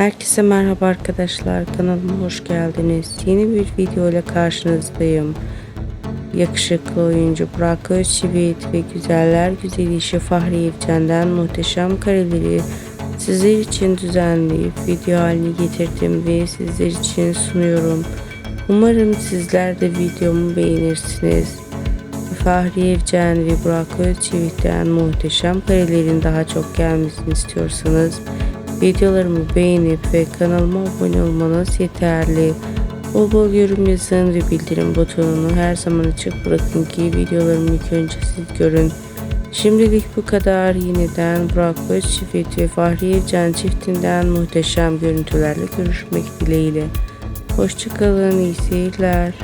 Herkese merhaba arkadaşlar kanalıma hoş geldiniz. Yeni bir video ile karşınızdayım. Yakışıklı oyuncu Burak Özçivit ve güzeller güzeli işi Fahri Evcen'den muhteşem kareleri sizler için düzenleyip video haline getirdim ve sizler için sunuyorum. Umarım sizler de videomu beğenirsiniz. Fahri Evcen ve Burak Özçivit'ten muhteşem karelerin daha çok gelmesini istiyorsanız videolarımı beğenip ve kanalıma abone olmanız yeterli. Bol bol yorum yazın ve bildirim butonunu her zaman açık bırakın ki videolarımı ilk önce siz görün. Şimdilik bu kadar. Yeniden Burak Özçivit ve Fahri Evcen çiftinden muhteşem görüntülerle görüşmek dileğiyle. Hoşçakalın, iyi seyirler.